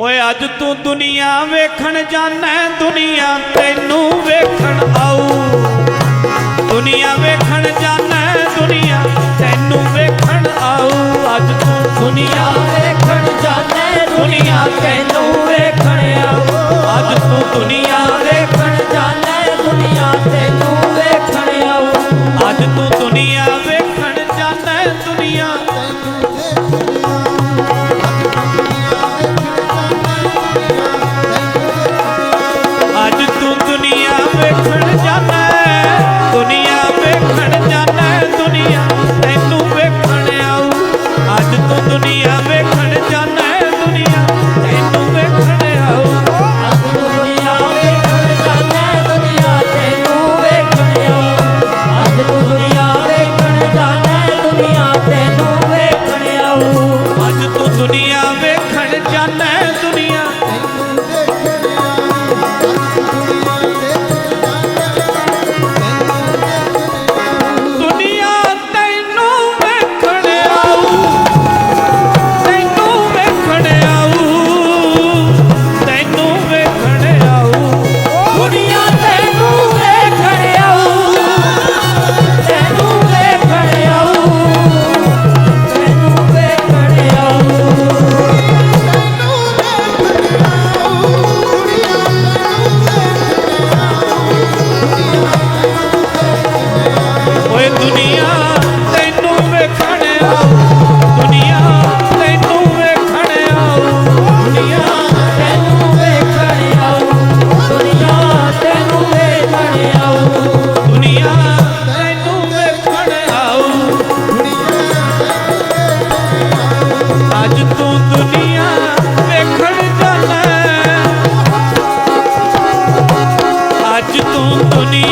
ਓਏ ਅੱਜ ਤੂੰ ਦੁਨੀਆ ਵੇਖਣ ਜਾਣਾ ਦੁਨੀਆ ਤੈਨੂੰ ਵੇਖਣ ਆਊ। ਦੁਨੀਆ ਵੇਖਣ ਜਾਣਾ ਦੁਨੀਆ ਤੈਨੂੰ ਵੇਖਣ ਆਊ। ਅੱਜ ਤੂੰ ਦੁਨੀਆ ਵੇਖਣ ਜਾਣੇ ਦੁਨੀਆ ਤੈਨੂੰ ਵੇਖਣ ਆਊ। ਅੱਜ ਤੂੰ ਦੁਨੀਆ ਅੱਜ ਤੂੰ ਦੁਨੀਆ ਵੇਖਣ ਜਾਣਾ। ਅੱਜ ਤੂੰ ਦੁਨੀਆ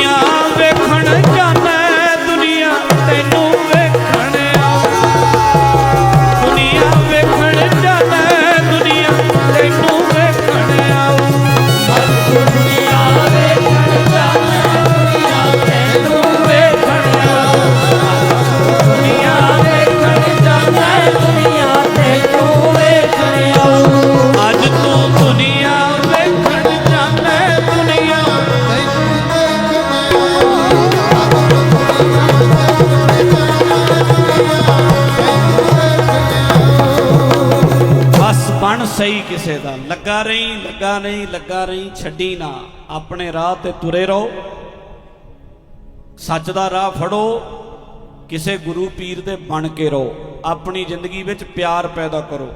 ਬਣ ਸਹੀ ਕਿਸੇ ਦਾ, ਲੱਗਾ ਰਹੀ, ਲੱਗਾ ਨਹੀਂ, ਲੱਗਾ ਰਹੀ, ਛੱਡੀ ਨਾ। ਆਪਣੇ ਰਾਹ ਤੇ ਤੁਰੇ ਰਹੋ। ਸੱਚ ਦਾ ਰਾਹ ਫੜੋ। ਕਿਸੇ ਗੁਰੂ ਪੀਰ ਦੇ ਬਣ ਕੇ ਰਹੋ। ਆਪਣੀ ਜ਼ਿੰਦਗੀ ਵਿੱਚ ਪਿਆਰ ਪੈਦਾ ਕਰੋ।